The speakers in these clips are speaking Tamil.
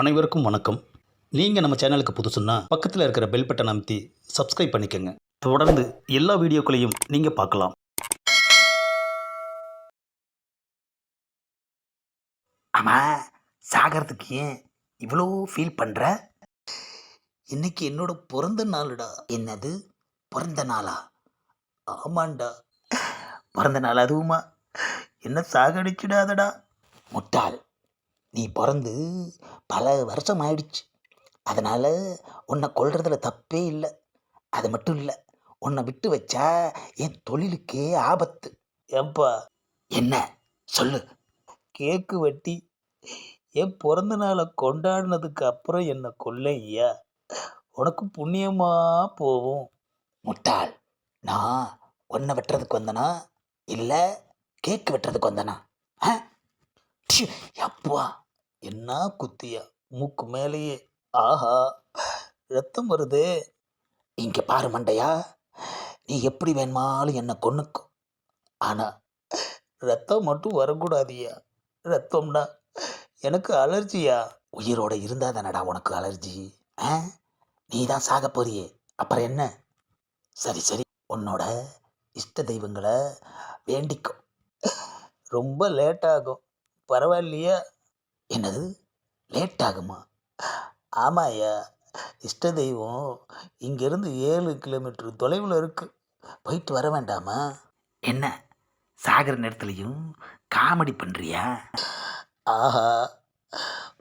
அனைவருக்கும் வணக்கம். நீங்கள் நம்ம சேனலுக்கு புதுசுன்னா பக்கத்தில் இருக்கிற பெல் பட்டன் அமைத்தி சப்ஸ்கிரைப் பண்ணிக்கோங்க. தொடர்ந்து எல்லா வீடியோக்களையும் நீங்கள் பார்க்கலாம். ஆமாம் சாகிறதுக்கு ஏன் இவ்வளோ ஃபீல் பண்ணுற இன்னைக்கு என்னோட பிறந்த நாளுடா. என்னது? பிறந்த நாளா? ஆமாண்டா. பிறந்த நாள் அதுவுமா. என்ன சாகடிச்சிடாதடா. முட்டாள். நீ பிறந்து பல வருஷம் ஆயிடுச்சு. அதனால் உன்னை கொல்றதுல தப்பே இல்லை. அது மட்டும் இல்லை உன்னை விட்டு வச்சா என் தொழிலுக்கே ஆபத்து. ஏப்பா என்ன? சொல்லு. கேக்கு வெட்டி என் பிறந்த நாளை கொண்டாடினதுக்கு அப்புறம் என்னை கொல்ல ஐயா உனக்கு புண்ணியமா போகும். முட்டாள். நான் உன்னை வெட்டுறதுக்கு வந்தனா இல்லை கேக்கு வெட்டுறதுக்கு வந்தனா? ஆ? அப்பா என்ன குத்தியா? மூக்கு மேலேயே. ஆஹா ரத்தம் வருதே. இங்க பாரு மண்டையா. நீ எப்படி வேணுமாலும் என்னை கொன்னுக்கும் ஆனா ரத்தம் மட்டும் வரக்கூடாதியா? ரத்தம்னா எனக்கு அலர்ஜியா? உயிரோட இருந்தா தானடா உனக்கு அலர்ஜி? ஆ? நீ தான் சாக போறியே. அப்புறம் என்ன? சரி சரி. உன்னோட இஷ்ட தெய்வங்களை வேண்டிக்கும் ரொம்ப லேட் ஆகும் பரவாயில்லையா? என்னது? லேட் ஆகுமா ஆமாய்யா. இஷ்ட தெய்வம் இங்கேருந்து ஏழு கிலோமீட்டர் தொலைவில் இருக்குது போயிட்டு வர வேண்டாமா? என்ன சாகர நேரத்துலையும் காமெடி பண்ணுறியா ஆஹா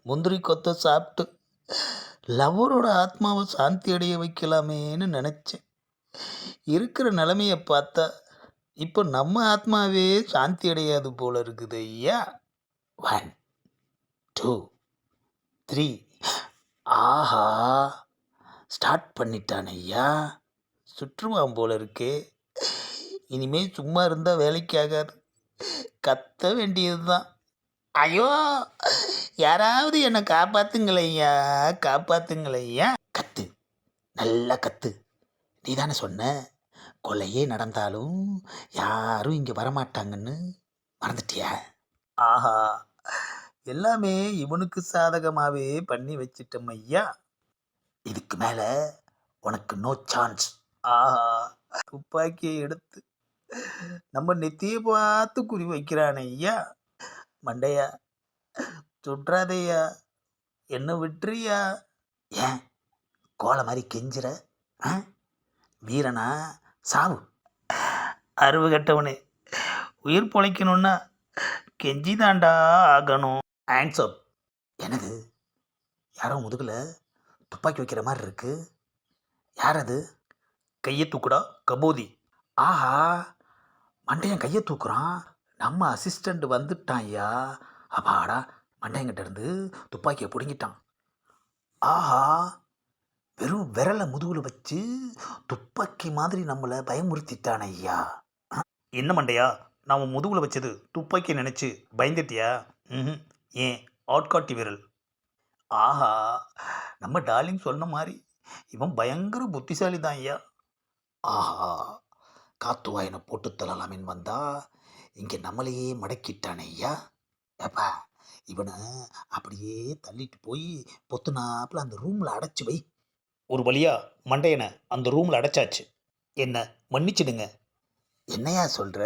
முந்திரி கொத்த சாப்பிட்டு லவ்வரோட ஆத்மாவை சாந்தி அடைய வைக்கலாமேன்னு நினச்சேன். இருக்கிற நிலைமையை பார்த்தா இப்போ நம்ம ஆத்மாவே சாந்தி அடையாது போல இருக்குது ஐயா. வான் த்ரீ. ஆஹா ஸ்டார்ட் பண்ணிட்டான் ஐயா. சுற்றுவான் போல இருக்கே. இனிமேல் சும்மா இருந்தால் வேலைக்கு ஆகாது. கத்த வேண்டியது தான் ஐயோ யாராவது என்னை காப்பாத்துங்களையா காப்பாத்துங்களையா கத்து நல்லா கத்து. நீ தானே சொன்ன? கொலையே நடந்தாலும் யாரும் இங்கே வரமாட்டாங்கன்னு. மறந்துட்டியா? ஆஹா. எல்லாமே இவனுக்கு சாதகமாகவே பண்ணி வச்சிட்டோம் ஐயா. இதுக்கு மேலே உனக்கு நோ சான்ஸ் ஆஹா துப்பாக்கியை எடுத்து நம்ம நெத்தியை பார்த்து குறி வைக்கிறானே ஐயா. மண்டையா சுற்றாதையா என்ன விட்டுறியா? ஏன் கோலை மாதிரி கெஞ்சிற? ஆ? வீரனா சாவு. அருவு கெட்டவனே உயிர் பொழைக்கணும்னா கெஞ்சிதாண்டா ஆகணும். ஆன்சர் எனது யாரோ முதுகில் துப்பாக்கி வைக்கிற மாதிரி இருக்கு. யார் அது கையை தூக்குடா கபோதி. ஆஹா மண்டையன் கையை தூக்குறான். நம்ம அசிஸ்டண்ட் வந்துட்டான் ஐயா. அப்பாடா மண்டையங்கிட்ட இருந்து துப்பாக்கியை பிடுங்கிட்டான். ஆஹா வெறும் விரலை முதுகில் வச்சு துப்பாக்கி மாதிரி நம்மளை பயமுறுத்திட்டான் ஐயா. என்ன மண்டையா? நாம் முதுகில் வச்சது துப்பாக்கி நினச்சி பயந்துட்டியா? ம் ஏன்? ஆட்காட்டி விரல். ஆஹா நம்ம டார்லிங் சொன்ன மாதிரி இவன் பயங்கர புத்திசாலி தான் ஐயா. ஆஹா காத்து வாயனை போட்டு தள்ளலாமின் வந்தா இங்கே நம்மளையே மடக்கிட்டானே ஐயா. ஏப்பா இவனை அப்படியே தள்ளிட்டு போய் பொத்துனாப்புல அந்த ரூமில் அடைச்சி வை. ஒரு வழியா மண்டையனை அந்த ரூமில் அடைச்சாச்சு. என்ன மன்னிச்சிடுங்க. என்னையா சொல்கிற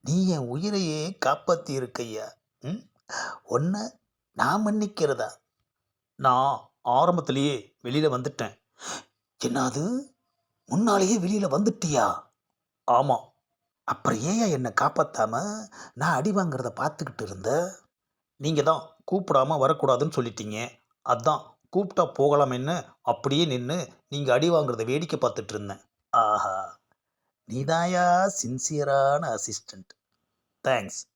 நீ என் உயிரையே காப்பாற்றி இருக்கையா ம்? ஒன்று நான் மன்னிக்கிறதா? நான் ஆரம்பத்திலேயே வெளியில் வந்துட்டேன். என்னது? முன்னாலேயே வெளியில் வந்துட்டியா? ஆமாம் அப்புறம் ஏன் என்னை காப்பாற்றாம நான் அடி வாங்கிறத பார்த்துக்கிட்டு இருந்த? நீங்கள் தான் கூப்பிடாம வரக்கூடாதுன்னு சொல்லிட்டீங்க. அதான் கூப்பிட்டா போகலாமேன்னு அப்படியே நின்று நீங்கள் அடி வாங்குறத வேடிக்கை பார்த்துட்டு இருந்தேன். ஆஹா. நீதாயா சின்சியரான அசிஸ்டண்ட் தேங்க்ஸ்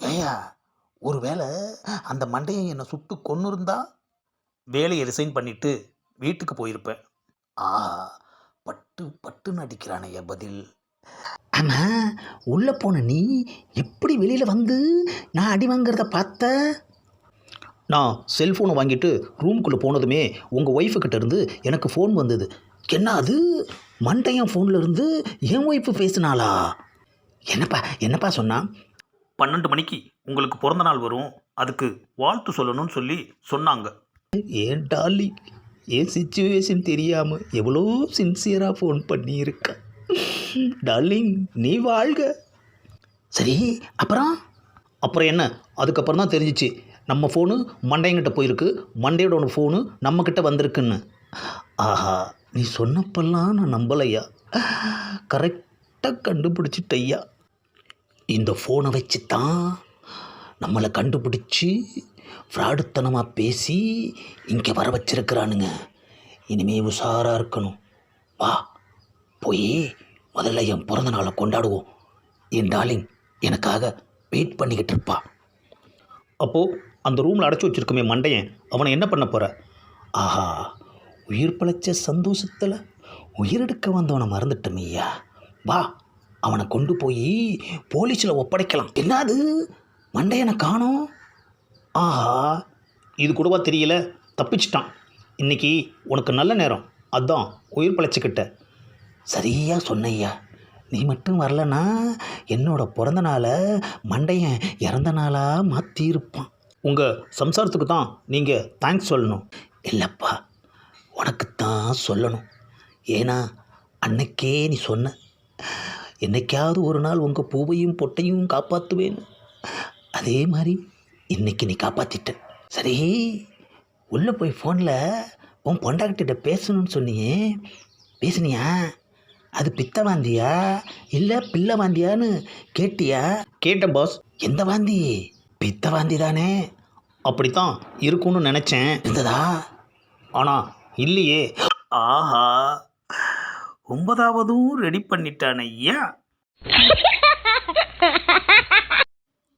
ஏயா ஒருவேளை அந்த மண்டையை என்னை சுட்டு கொன்று இருந்தா வேலையை ரிசைன் பண்ணிட்டு வீட்டுக்கு போயிருப்பேன். ஆ பட்டு பட்டுன்னு அடிக்கிறானையா பதில். ஆனால் உள்ளே போன நீ எப்படி வெளியில் வந்து நான் அடி வாங்கிறத பார்த்த? நான் செல்ஃபோனை வாங்கிட்டு ரூம்குள்ளே போனதுமே உங்கள் ஒய்ஃபுக்கிட்ட இருந்து எனக்கு ஃபோன் வந்தது. என்ன அது? மண்டையன் ஃபோனில் இருந்து என் ஒய்ஃபு பேசினாளா? என்னப்பா என்னப்பா சொன்னான்? பன்னெண்டு மணிக்கு உங்களுக்கு பிறந்த நாள் வரும். அதுக்கு வாழ்த்து சொல்லணும்னு சொல்லி சொன்னாங்க. ஏன் டார்லிங் என் சுச்சுவேஷன் தெரியாமல் எவ்வளோ சின்சியராக ஃபோன் பண்ணியிருக்க? டார்லிங் நீ வாழ்க. சரி அப்புறம்? அப்புறம் என்ன? அதுக்கப்புறம் தான் தெரிஞ்சிச்சு. நம்ம ஃபோனு மண்டையங்கிட்ட போயிருக்கு. மண்டையோட ஃபோனு நம்மக்கிட்ட வந்திருக்குன்னு. ஆஹா நீ சொன்னப்பெல்லாம் நான் நம்பலையா? கரெக்டாக கண்டுபிடிச்சிட்டையா இந்த ஃபோனை வச்சு தான் நம்மளை கண்டுபிடிச்சி ஃப்ராடுத்தனமாக பேசி இங்கே வர வச்சிருக்கிறானுங்க. இனிமே உஷாராக இருக்கணும். வா போய் முதல்ல என் பிறந்த நாளை கொண்டாடுவோம். என் டார்லிங் எனக்காக வெயிட் பண்ணிக்கிட்டு இருப்பா. அப்போது அந்த ரூமில் அடைச்சி வச்சிருக்கமே மண்டையன் அவனை என்ன பண்ண போகிற ஆஹா உயிர் பிழைச்ச சந்தோஷத்தில் உயிரெடுக்க வந்தவனை மறந்துட்டமையா வா அவனை கொண்டு போய் போலீஸில் ஒப்படைக்கலாம். என்னது? மண்டையனை காணோம். ஆஹா இது கூடவா தெரியல. தப்பிச்சிட்டான். இன்றைக்கி உனக்கு நல்ல நேரம். அதான் உயிர் பிழைச்சிக்கிட்ட. சரியா சொன்னையா நீ மட்டும் வரலனா என்னோட பிறந்த நாளை மண்டையன் இறந்த நாளாக மாற்றியிருப்பான் உங்கள் சம்சாரத்துக்கு தான் நீங்கள் தேங்க்ஸ் சொல்லணும். இல்லைப்பா உனக்கு தான் சொல்லணும். ஏன்னா அன்னைக்கே நீ சொன்ன என்னைக்காவது ஒரு நாள் உங்கள் பூவையும் பொட்டையும் காப்பாற்றுவேன்னு அதே மாதிரி இன்னைக்கு நீ காப்பாற்றிட்ட சரி உள்ளே போய் ஃபோனில் உன் பொண்டாக்கிட்ட பேசணும்னு சொன்னியே பேசுனியா? அது பித்த வாந்தியா? இல்லை பிள்ளை வாந்தியான்னு கேட்டியா? கேட்டேன் பாஸ் எந்த வாந்தி? பித்த வாந்தி தானே. அப்படித்தான் இருக்கும்னு நினச்சேன். இருந்ததா? ஆனால் இல்லையே. ஆஹா ஒன்பதாவதும் ரெடி பண்ணிட்டான் ஐயா